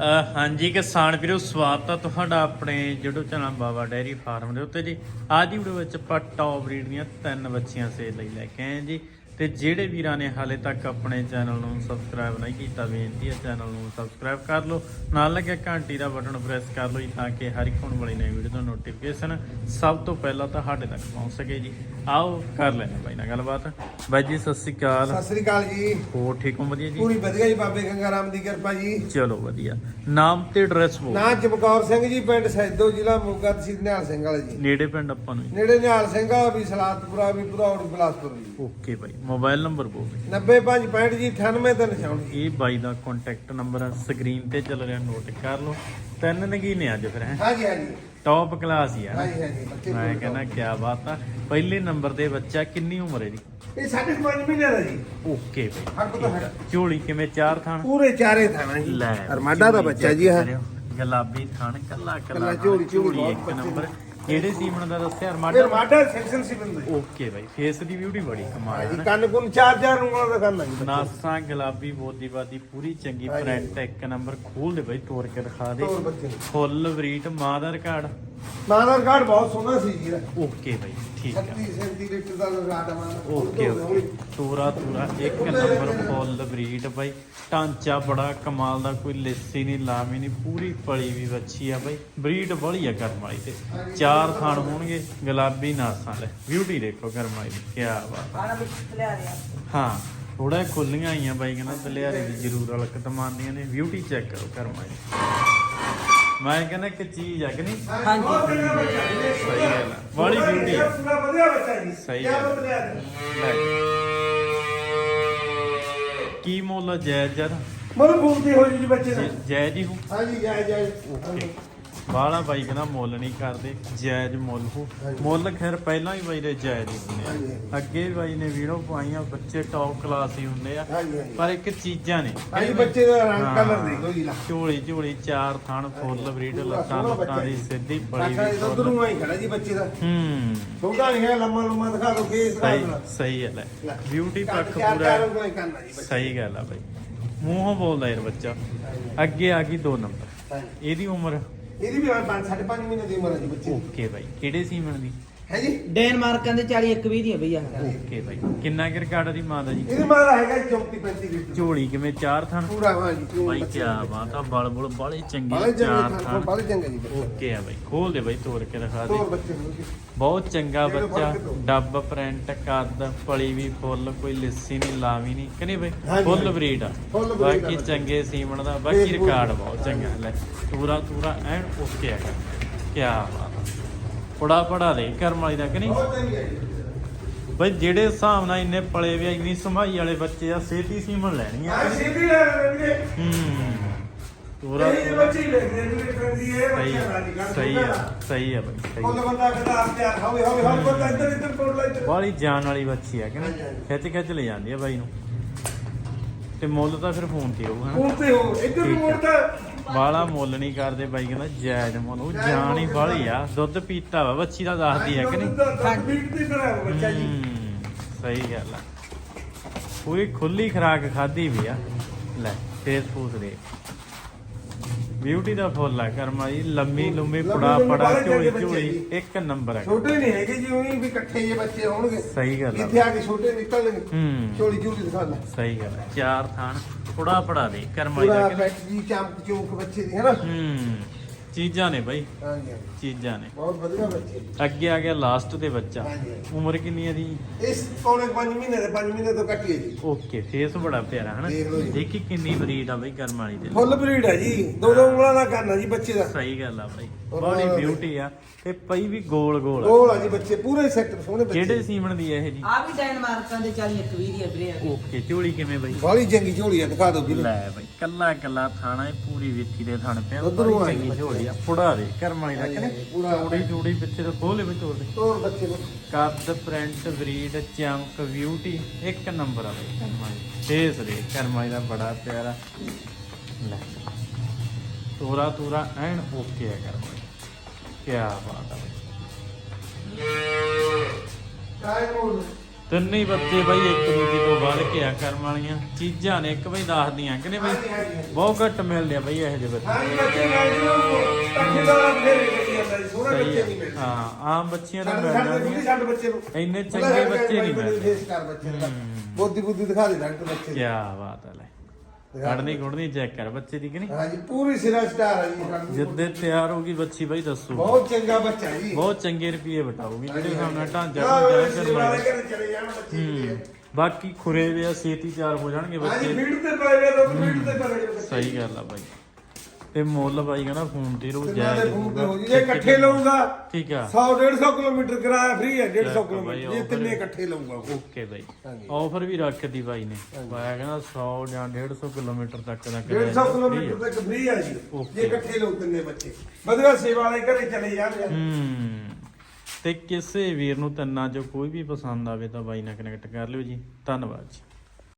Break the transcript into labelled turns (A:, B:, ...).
A: ਹਾਂਜੀ, ਕਿਸਾਨ ਵੀਰੋ, ਸਵਾਗਤ ਹੈ ਤੁਹਾਡਾ ਆਪਣੇ YouTube channel Baba dairy farm ਦੇ ਉੱਤੇ ਜੀ। ਅੱਜ ਦੀ ਵੀਡੀਓ ਵਿੱਚ ਆਪਾਂ ਟੌਪ ਬਰੀਡ ਦੀਆਂ ਤਿੰਨ ਬੱਚੀਆਂ ਸੇਲ ਲਈ ਲੈ ਕੇ ਆਏ ਜੀ। ਤੇ ਜਿਹੜੇ ਵੀਰਾਂ ਨੇ ਹਾਲੇ ਤੱਕ ਆਪਣੇ ਚੈਨਲ ਨੂੰ ਸਬਸਕ੍ਰਾਈਬ ਨਹੀਂ ਕੀਤਾ ਬੇਨਤੀ ਹੈ ਚੈਨਲ ਨੂੰ ਸਬਸਕ੍ਰਾਈਬ ਕਰ ਲਓ। ਨਾਲ ਲੱਗਿਆ ਘੰਟੀ ਦਾ ਬਟਨ ਪ੍ਰੈਸ ਕਰ ਲਓ ਜੀ ਤਾਂ ਕਿ ਹਰ ਇੱਕ ਹੋਣ ਵਾਲੀ ਨਵੀਂ ਵੀਡੀਓ ਦਾ ਨੋਟੀਫਿਕੇਸ਼ਨ ਸਭ ਤੋਂ ਪਹਿਲਾਂ ਤੁਹਾਡੇ ਤੱਕ ਪਹੁੰਚ ਸਕੇ ਜੀ। ਆਓ ਕਰ ਲੈਣੇ ਬਾਈ ਨਾਲ ਗੱਲਬਾਤ। ਬਾਈ ਜੀ ਸਤਿ ਸ਼੍ਰੀ ਅਕਾਲ।
B: ਸਤਿ ਸ੍ਰੀ ਅਕਾਲ ਜੀ।
A: ਹੋ ਠੀਕ ਹੋ? ਵਧੀਆ ਜੀ?
B: ਪੂਰੀ ਵਧੀਆ ਜੀ ਬਾਬੇ ਗੰਗਾ ਰਾਮ ਦੀ ਕਿਰਪਾ ਜੀ।
A: ਚਲੋ ਵਧੀਆ। ਨਾਮ ਤੇ ਐਡਰੈਸ ਬੋਲ
B: ਨਾਂ ਚਮਕੌਰ ਸਿੰਘ ਜੀ ਪਿੰਡ ਸੈਦੋ ਜ਼ਿਲ੍ਹਾ ਮੋਗਾ ਤਹਿਸੀਲ ਨਿਹਾਲ ਸਿੰਘ ਵਾਲਾ ਜੀ।
A: ਨੇੜੇ ਪਿੰਡ ਆਪਾਂ ਨੂੰ ਜੀ।
B: ਨੇੜੇ ਨਿਹਾਲ ਸਿੰਘ ਆ ਵੀ ਸਲਾਤਪੁਰਾ ਵੀ ਭਦੌੜ ਬਿਲਾਸਪੁਰ ਜੀ।
A: ਓਕੇ ਬਾਈ ਮੋਬਾਈਲ ਨੰਬਰ ਬੋਲ।
B: 9565 ਜੀ 98 ਜੀ
A: ਇਹ ਬਾਈ ਦਾ ਕੰਟੈਕਟ ਨੰਬਰ ਸਕਰੀਨ ਤੇ ਚੱਲ ਰਿਹਾ ਨੋਟ ਕਰ ਲਓ। ਤਿੰਨ ਨਗੀਨੇ ਅੱਜ ਫਿਰ ਹੈ?
B: ਹਾਂਜੀ ਹਾਂਜੀ।
A: ਟੌਪ ਕਲਾਸ ਹੀ ਆ। ਨਾ।
B: ਹਾਂਜੀ ਹਾਂਜੀ ਬੱਚੇ
A: ਮੈਂ ਕਹਿੰਦਾ ਕੀ ਬਾਤ ਆ। ਪਹਿਲੇ ਨੰਬਰ ਤੇ ਬੱਚਾ ਕਿੰਨੀ ਉਮਰ ਹੈ ਦੀ
B: ਇਹ ਸਾਢੇ ਕੁ ਪੰਜ ਮਹੀਨੇ ਦਾ ਜੀ।
A: ਓਕੇ ਬਾਈ।
B: ਹਰ ਕੋ ਤਾਂ ਹੈ
A: ਝੋਲੀ ਕਿਵੇਂ ਚਾਰ ਥਾਣ
B: ਪੂਰੇ ਚਾਰੇ ਥਾਣਾ ਜੀ।
A: ਲੈ
B: ਅਰਮਾਡਾ ਦਾ ਬੱਚਾ ਜੀ
A: ਕਰਿਓ। ਗੁਲਾਬੀ ਥਾਣ ਕੱਲਾ ਕੱਲਾ
B: ਝੋਲੀ, ਝੋਲੀ
A: ਇੱਕ ਨੰਬਰ। ਕਿਹੜੇ ਸੀਮਣ ਦਾ ਦੱਸਿਆ? ਅਰਮਾਡਾ
B: ਅਰਮਾਡਾ ਸੈਕਸ਼ਨ ਸੀ ਬੰਦੇ।
A: ਓਕੇ ਬਾਈ ਫੇਸ ਦੀ ਬਿਊਟੀ ਬੜੀ ਕਮਾਲ ਹੈ
B: ਜੀ ਕੰਨ ਕੁੰਨ ਚਾਰ ਚਾਰ ਉਂਗਲਾਂ ਦਾ ਕੰਨ ਦਾ।
A: ਨਾਸਾਂ ਗੁਲਾਬੀ ਬੋਦੀ ਬਾਦੀ ਪੂਰੀ ਚੰਗੀ। ਫਰੰਟ ਇੱਕ ਨੰਬਰ ਖੋਲ ਦੇ ਬਈ ਤੋੜ ਕੇ ਦਿਖਾ ਦੇ। ਫੁੱਲ ਵਰੀਟ ਮਾਂ ਦਾ ਰਿਕਾਰਡ
B: ਮਾਂ ਦਾ ਰਿਕਾਰਡ ਬਹੁਤ ਸੋਹਣਾ ਸੀ ਜੀ।
A: ਓਕੇ ਬਈ ਠੀਕ ਆ।
B: 36 37 ਲੀਟਰ ਦਾ ਰਿਕਾਰਡ ਆ ਮਾਂ ਦਾ
A: ਓਕੇ ਓਕੇ ਤੋਰਾ ਤੋਰਾ ਇੱਕ ਨੰਬਰ ਫੁੱਲ ਵਰੀਟ ਬਈ। ਢਾਂਚਾ ਬੜਾ ਕਮਾਲ ਦਾ ਕੋਈ ਲਿੱਸੀ ਨਹੀਂ ਲਾਮੀ ਨਹੀਂ ਪੂਰੀ ਪਲੀ ਵੀ ਵੱਛੀ ਆ ਬਈ। ਬਰੀਡ ਬੜੀ ਆ ਕਰਮ ਵਾਲੀ ਤੇ। ਚਾਰ ਥਾਣ ਹੋਣਗੇ ਗੁਲਾਬੀ ਨਾਸਾਂ ਲੈ ਬਿਊਟੀ ਦੇਖੋ ਕਰਮ ਵਾਲੀ ਦੀ ਕੀ ਬਾਤ। ਆ
C: ਆਣਾ ਵਿੱਚ ਲਿਆ ਰਿਆ
A: ਹਾਂ ਥੋੜਾ ਖੁੱਲੀਆਂ ਆਈਆਂ ਬਾਈ ਕਹਿੰਦਾ ਦਲਿਆਰੇ ਦੀ ਜ਼ਰੂਰ ਹਲਕਤ ਮੰਨਦੀਆਂ ਨੇ। ਬਿਊਟੀ ਚੈੱਕ ਕਰੋ ਕਰਮਾ ਜੀ ਮੈਂ ਕਹਿੰਦਾ ਕਿ ਚੀਜ਼ ਆ ਕਿ ਨਹੀਂ?
C: ਹਾਂਜੀ।
A: ਸਹੀ ਗੱਲ ਆ। ਬੜੀ ਬਿਊਟੀ ਆ
B: ਪੂਰਾ ਵਧੀਆ ਬੱਚਾ ਜੀ।
A: ਸਹੀ
B: ਕਿਆ
A: ਹੈ।
B: ਬਾਤ ਲਿਆ।
A: ਲੈ। ਕੀ ਮੁੱਲ ਜਾਇਜ਼ ਜਰ
B: ਮਨ ਪੂਰਤੀ ਹੋਈ ਜੀ ਬੱਚੇ ਦਾ।
A: ਜਾਇਜ਼ ਹੀ ਹੋ
B: ਹਾਂਜੀ ਜਾਇ
A: ਓਕੇ। ਬਾਲਾ ਬਾਈ ਕਹਿੰਦਾ ਮੁੱਲ ਨਹੀਂ ਕਰਦੇ ਜਾਇਜ਼ ਮੁੱਲ ਹੋ। ਮੁੱਲ ਖੈਰ ਪਹਿਲਾਂ ਹੀ ਬਾਈ ਦੇ ਜਾਇਜ਼ ਹੀ ਹੁੰਦੇ ਆ। ਅੱਗੇ ਵੀ ਬਾਈ ਨੇ ਵੀਡੀਓ ਪਾਈਆਂ ਬੱਚੇ ਟੌਪ ਕਲਾਸ ਹੀ ਹੁੰਦੇ ਆ। ਪਰ ਇੱਕ ਚੀਜ਼ਾਂ ਨੇ।
B: ਹਾਂਜੀ ਬੱਚੇ ਦਾ ਰੰਗ। ਕਲਰ ਦੇਖੋ ਜੀ
A: ਝੋਲੀ ਝੋਲੀ ਚਾਰ ਥਣ ਫੁੱਲ ਬਰੀਡ ਲੱਤਾਂ ਲੁੱਤਾਂ ਦੀ ਸਿੱਧੀ
B: ਕਾਕਾ
A: ਵੀ
B: ਦੁੱਧ ਨੂੰ ਆਈ ਖੜਾ ਜੀ ਬੱਚੇ ਦਾ।
A: ਹੂੰ।
B: ਛੋਟਾ ਨਹੀਂ ਹੈ ਲੰਮਾ ਲੰਮਾ ਦਿਖਾ ਦੋ ਫੇਸ ਦਾ।
A: ਸਹੀ ਸਹੀ ਹੈ। ਬਿਊਟੀ ਪੱਖ ਪੂਰਾ ਸਹੀ ਗੱਲ ਆ ਬਾਈ। ਮੂੰਹੋਂ ਬੋਲਦਾ ਯਾਰ ਬੱਚਾ। ਅੱਗੇ ਆ ਗਈ 2 ਨੰਬਰ। ਇਹਦੀ ਉਮਰ
B: ਇਹਦੀ ਵੀ 5 5.5 ਮਹੀਨੇ ਦੀ ਉਮਰ ਹੈ ਜੀ ਬੱਚੇ ਦੀ।
A: ਓਕੇ ਬਾਈ। ਕਿਹੜੇ ਸੀਮਨ ਦੀ?
B: ਹੈ ਜੀ?
C: ਡੈਨਮਾਰਕਾਂ ਦੇ 40 21 ਦੀਆਂ ਬਈ ਆ
A: ਓਕੇ ਬਾਈ। ਕਿੰਨਾ ਕਿ ਰਿਕਾਰਡ ਦੀ ਮਾਂ ਦਾ ਜੀ?
B: ਇਹਦੀ ਮਾਂ ਦਾ ਹੈਗਾ 34 35 ਲੀਟਰ
A: ਝੋਲੀ ਕਿਵੇਂ? ਚਾਰ ਥਣ?
B: ਪੂਰਾ ਹਾਂ ਜੀ ਕਿਉਂ
A: ਬਾਈ
B: ਬੱਚੇ।
A: ਕੀ
B: ਦਾ।
A: ਬਾਤ ਆ ਬਲ ਬੁਲ ਬਾਲੇ
B: ਬਾਲੇ
A: ਚੰਗੇ
B: ਚੰਗੇ
A: ਚਾਰ
B: ਥਣ
A: ਥਣ।
B: ਬਾਲੇ ਚੰਗੇ ਜੀ ਬੱਚੇ।
A: ਓਕੇ ਆ ਬਾਈ। ਖੋਲ ਦੇ ਬਾਈ ਤੋੜ ਕੇ ਦਿਖਾ ਦੇ।
B: ਤੋਰ ਬੱਚੇ ਨੂੰ ਜੀ।
A: ਬਹੁਤ ਚੰਗਾ ਬੱਚਾ।
B: ਫ਼ਰਕ ਤੋਂ।
A: ਡੱਬ ਪ੍ਰਿੰਟ ਕੱਦ ਪਲੀ ਵੀ ਫੁੱਲ ਕੋਈ ਲਿੱਸੀ ਨਹੀਂ ਲਾਵੀ ਨਹੀਂ। ਕਿ ਨਹੀਂ ਬਈ?
B: ਹਾਂਜੀ,
A: ਫੁੱਲ
B: ਹਾਂਜੀ।
A: ਬਰੀਡ ਆ।
B: ਫੁੱਲ breed ਆ
A: ਬਾਕੀ
B: ਬੱਚਾ।
A: ਚੰਗੇ ਸੀਮਣ ਦਾ ਬਾਕੀ ਰਿਕਾਰਡ ਬਹੁਤ ਚੰਗਾ। ਲੈ ਪੂਰਾ ਪੂਰਾ ਐਨ ਓਕੇ ਹੈਗਾ ਕੀ ਬਾਤ। ਆ ਪੜਾ ਪੜਾ ਦੇ ਕਰਮ ਵਾਲੀ ਦਾ ਕਿ ਨਹੀਂ? ਬਈ ਜਿਹੜੇ ਹਿਸਾਬ ਨਾਲ ਇੰਨੇ ਪਲੇ ਵੀ ਆ, ਇੰਨੀ ਸੰਭਾਈ ਵਾਲੇ ਬੱਚੇ ਆ ਸੇਤੀ ਸੀਮਣ ਲੈਣੀ ਆ।
B: ਆ ਸਿੱਧੀ ਲੈ ਲੈਣਗੇ
A: ਹੂੰ। ਪੂਰਾ
B: ਇਹ ਬੱਚੇ ਹੀ ਲੈਂਦੇ ਨੇ ਇਹ
A: ਸਹੀ
B: ਬੱਚਾ
A: ਆ
B: ਰਾਜੀ ਕਰ
A: ਸਹੀ ਆ ਸਹੀ ਆ ਬਈ ਸਹੀ
B: ਕੋਲ
A: ਆ।
B: ਬੰਦਾ ਕਹਿੰਦਾ ਆਪ ਤਿਆਰ ਹੋਵੇ ਹੋਵੇ ਹਰ ਬੰਦਾ ਇੱਧਰ ਇੱਧਰ ਕੋਲ ਲੈ ਇੱਧਰ।
A: ਬਾਹਲੀ ਜਾਨ ਵਾਲੀ ਬੱਚੀ ਆ ਕਿ ਨਹੀਂ?
B: ਹਾਂਜੀ।
A: ਖਿੱਚ ਖਿੱਚ ਲੈ ਜਾਂਦੀ ਆ ਬਾਈ ਨੂੰ। ਤੇ ਮੁੱਲ ਤਾਂ ਫਿਰ ਫੋਨ ਤੇ ਹੋਊਗਾ ਹਨਾ?
B: ਫੋਨ ਤੇ ਹੋ ਇੱਧਰ ਨੂੰ
A: ਆ।
B: ਮੁੜਦਾ
A: ਬਾਲਾ ਮੁੱਲ ਨਹੀਂ ਕਰਦੇ ਬਾਈ ਕਹਿੰਦਾ ਜਾਇਜ਼ ਮੁੱਲ ਉਹ ਜਾਨ ਹੀ ਬਾਹਲੀ ਆ। ਦੁੱਧ ਪੀਤਾ ਵਾ ਬੱਚੀ ਦਾ ਦੱਸਦੀ ਆ ਕਿ ਨਹੀਂ?
B: ਹੈ ਬੱਚਾ ਜੀ।
A: ਹੂੰ, ਸਹੀ ਗੱਲ ਆ। ਪੂਰੀ ਖੁੱਲੀ ਖਰਾਕ ਖਾਦੀ ਵੀ ਆ। ਲੈ ਫੇਸ ਫੂਸ ਦੇ। ਬਿਊਟੀ ਦਾ ਫੁੱਲ ਆ ਕਰਮਾ ਜੀ ਲੰਮੀ ਲੰਮੀ ਪੜਾ ਪੜਾ ਝੋਲੀ ਝੋਲੀ ਇੱਕ ਨੰਬਰ ਹੈ
B: ਛੋਟੇ ਨਹੀਂ ਹੈਗੇ ਜੀ ਉਹੀ ਵੀ ਇਕੱਠੇ ਜੇ ਬੱਚੇ ਹੋਣਗੇ।
A: ਸਹੀ ਗੱਲ ਆ।
B: ਇੱਥੇ ਆ ਕੇ ਛੋਟੇ ਨਿਕਲਣਗੇ।
A: ਹੂੰ।
B: ਝੋਲੀ ਝੋਲੀ ਦਿਖਾ ਲੈ।
A: ਸਹੀ ਗੱਲ ਆ। ਚਾਰ ਥਾਣ ਪੜਾ ਪੜਾ ਦੇ ਕਰਮਾ
B: ਪੂਰਾ
A: ਦਾ ਕਿ
B: ਜੀ ਚਮਕ ਚੂਕ ਬੱਚੇ ਦੀ ਹੈ ਨਾ?
A: ਹੂੰ। ਚੀਜ਼ਾਂ ਨੇ ਬਾਈ।
B: ਹਾਂਜੀ। ਹਾਂਜੀ।
A: ਚੀਜ਼ਾਂ ਨੇ।
B: ਬਹੁਤ ਵਧੀਆ ਬੱਚੇ
A: ਅੱਗੇ ਆ ਗਿਆ ਲਾਸਟ ਤੇ ਬੱਚਾ।
B: ਹਾਂਜੀ।
A: ਉਮਰ ਕਿੰਨੀ ਹੈ ਦੀ?
B: ਇਸ ਪੌਣੇ 5 ਮਹੀਨੇ ਦੇ 5 ਮਹੀਨੇ ਤੋਂ ਘੱਟ ਹੀ ਹੈ ਜੀ।
A: ਓਕੇ ਫੇਸ ਬੜਾ ਪਿਆਰਾ ਹਨਾ?
B: ਦੇਖ ਲਓ ਜੀ।
A: ਦੇਖੀ ਕਿੰਨੀ ਬਰੀਡ ਆ ਬਈ ਕਰਮ ਵਾਲੀ ਦੇ
B: ਫੁੱਲ ਬਰੀਡ ਹੈ ਜੀ। ਦੋ ਦੋ ਉਂਗਲਾਂ ਦਾ ਕਰਨਾ ਜੀ ਬੱਚੇ ਦਾ।
A: ਸਹੀ ਗੱਲ ਆ ਬਾਈ। ਬੜੀ ਬਿਊਟੀ ਆ। ਤੇ ਪਈ ਵੀ ਗੋਲ ਗੋਲ ਆ।
B: ਗੋਲ ਆ ਜੀ ਬੱਚੇ ਪੂਰੇ ਸੈੱਟ ਸੋਹਣੇ ਬੱਚੇ।
A: ਕਿਹੜੇ ਸੀਮਣ ਦੀ ਹੈ ਇਹ ਜੀ?
C: ਆ ਵੀ ਡੈਨਮਾਰਕਾਂ ਦੇ 40 21 ਦੀਆਂ ਵੀਰੇ ਆ
A: ਓਕੇ ਝੋਲੀ ਕਿਵੇਂ ਬਈ?
B: ਬਾਲੀ ਚੰਗੀ ਝੋਲੀ ਆ ਦਿਖਾ ਦਿਓ ਵੀਰੇ।
A: ਲੈ ਬਈ ਕੱਲਾ ਕੱਲਾ ਥਾਣਾ ਇਹ ਪੂਰੀ ਵਿੱਥੀ ਦੇ ਥਣ ਪਿਆ।
B: ਉੱਧਰੋਂ
A: ਬੜੀ
B: ਆਈ
A: ਚੰਗੀ
B: ਬੱਚੇ।
A: ਝੋਲੀ। ਆ ਫੁੜਾ ਦੇ ਕਰਮ ਵਾਲੀ
B: ਹਾਂਜੀ, ਪੂਰਾ।
A: ਚੌੜੀ ਚੌੜੀ ਪਿੱਛੇ ਤੋਂ ਖੋਲੇ ਵਿੱਚ ਤੋੜ ਦੇ।
B: ਤੋਰ ਬੱਚੇ ਨੂੰ।
A: ਕੱਦ ਪ੍ਰਿੰਟ ਬਰੀਡ ਚਮਕ ਬਿਊਟੀ ਇੱਕ ਨੰਬਰ ਆ ਬਈ ਕਰਮ ਵਾਲੀ। ਫੇਸ ਦੇ ਕਰਮ ਵਾਲੀ ਦਾ ਬੜਾ ਪਿਆਰਾ। ਲੈ ਤੋਰਾ ਤੋਰਾ ਐਨ ਓਕੇ ਹੈ ਕਰਮ ਵਾਲੀ। ਕੀ ਬਾਤ ਆ ਬਈ।
B: ਕਾਇ ਮੋਲ
A: ਤਿੰਨੇ ਹੀ ਬੱਚੇ ਬਾਈ ਇੱਕ ਦੂਜੇ ਤੋਂ ਵੱਧ ਕੇ ਆ ਕਰਮ ਵਾਲੀਆਂ। ਚੀਜ਼ਾਂ ਨੇ ਇੱਕ ਬਈ ਦੱਸਦੀਆਂ ਕਿ ਨਹੀਂ ਬਈ। ਬਹੁਤ ਘੱਟ ਮਿਲਦੇ ਆ ਬਈ ਇਹੋ ਜਿਹੇ ਬੱਚੇ।
B: ਹਾਂਜੀ ਬੱਚੇ ਗਾਇ ਨੂੰ ਪੱਖੇ ਦਾ ਫੇਰ ਕਰੀ ਜਾਂਦਾ ਜੀ ਸੋਹਣੇ
A: ਸਹੀ
B: ਬੱਚੇ ਨਹੀਂ ਮਿਲਦੇ।
A: ਹਾਂ ਆਮ ਬੱਚੀਆਂ ਤਾਂ
B: ਸਾਡੇ
A: ਮਿਲ
B: ਸਾਡੇ ਬੱਚੇ ਨੂੰ।
A: ਇੰਨੇ ਚੰਗੇ ਬੱਚੇ ਨਹੀਂ ਮਿਲਦੇ।
B: ਫੇਸ ਕਰ ਬੱਚੇ ਦਾ
A: ਹੂੰ।
B: ਬੁੱਧੀ ਬੁੱਧੀ ਦਿਖਾ ਦੇ ਡਾਕਟਰ ਬੱਚੇ
A: ਕੀ
B: ਦੀ
A: ਬਾਤ ਹੈ ਲੈ। ਕੱਢਣੀ ਕੁੜਨੀ ਚੈੱਕ ਕਰ ਬੱਚੇ ਦੀ ਕਿ ਨਹੀਂ?
B: ਹਾਂਜੀ ਪੂਰੀ ਸਿਰਾ ਸਟਾਰ ਹੈ ਜੀ ਸਾਨੂੰ।
A: ਜਿੱਦੇ ਤਿਆਰ ਹੋਗੀ ਬੱਚੀ ਬਾਈ ਦੱਸੋ।
B: ਬਹੁਤ ਚੰਗਾ ਬੱਚਾ ਜੀ।
A: ਬਹੁਤ ਚੰਗੇ ਰੁਪਏ ਬਟਾਉਗੀ ਜਿਹੜੇ ਹਿਸਾਬ ਨਾਲ ਢਾਂਚਾ ਢੂੰਚਾ।
B: ਘਰੇ ਚਲੇ ਜਾਣ ਬੱਚੇ।
A: ਹੂੰ ਬਾਕੀ ਖੁਰੇ ਵੇ ਆ ਛੇਤੀ ਤਿਆਰ ਹੋ ਜਾਣਗੇ
B: ਹਾਂਜੀ
A: ਬੱਚੇ।
B: ਫੀਡ ਤੇ ਪਏ ਵੇ ਰੋਕ ਫੀਡ ਤੇ ਪਏ ਵੇ ਬੱਚੇ।
A: ਸਹੀ ਗੱਲ ਆ ਬਾਈ। ਤੇ ਮੁੱਲ ਬਾਈ ਕਹਿੰਦਾ ਫੋਨ ਤੇ ਰੋ ਜਾਇਜ਼ ਹੋਊਗਾ।
B: ਜੀ ਜੇ ਇਕੱਠੇ ਲਊਗਾ।
A: ਠੀਕ ਆ।
B: 100 150 ਕਿਲੋਮੀਟਰ ਕਿਰਾਇਆ ਫ੍ਰੀ ਹੈ 150
A: ਬਾਈ,
B: ਕਿਲੋਮੀਟਰ। ਜੇ ਤਿੰਨੇ। ਇਕੱਠੇ ਲਊਗਾ ਉਹ।
A: ਓਕੇ ਬਾਈ। ਆਫਰ ਵੀ ਰੱਖਦੀ ਬਾਈ ਨੇ। ਬਾਈ ਕਹਿੰਦਾ 100 ਜਾਂ 150 ਕਿਲੋਮੀਟਰ ਤੱਕ ਦਾ
B: 150 ਕਿਲੋਮੀਟਰ ਤੱਕ ਫ੍ਰੀ ਹੈ ਜੀ. ਜੇ ਇਕੱਠੇ ਲਊ ਤਿੰਨੇ ਬੱਚੇ। ਵਧੀਆ ਸੇਵਾ ਵਾਲੇ ਘਰੇ ਚਲੇ ਜਾਣ
A: ਹੂੰ। ਤੇ ਕਿਸੇ ਵੀਰ ਨੂੰ ਤੰਨਾ ਚੋਂ ਕੋਈ ਵੀ ਪਸੰਦ ਆਵੇ ਤਾਂ ਬਾਈ ਨਾਲ ਕਨੈਕਟ ਕਰ ਲਿਓ ਜੀ। ਧੰਨਵਾਦ ਜੀ।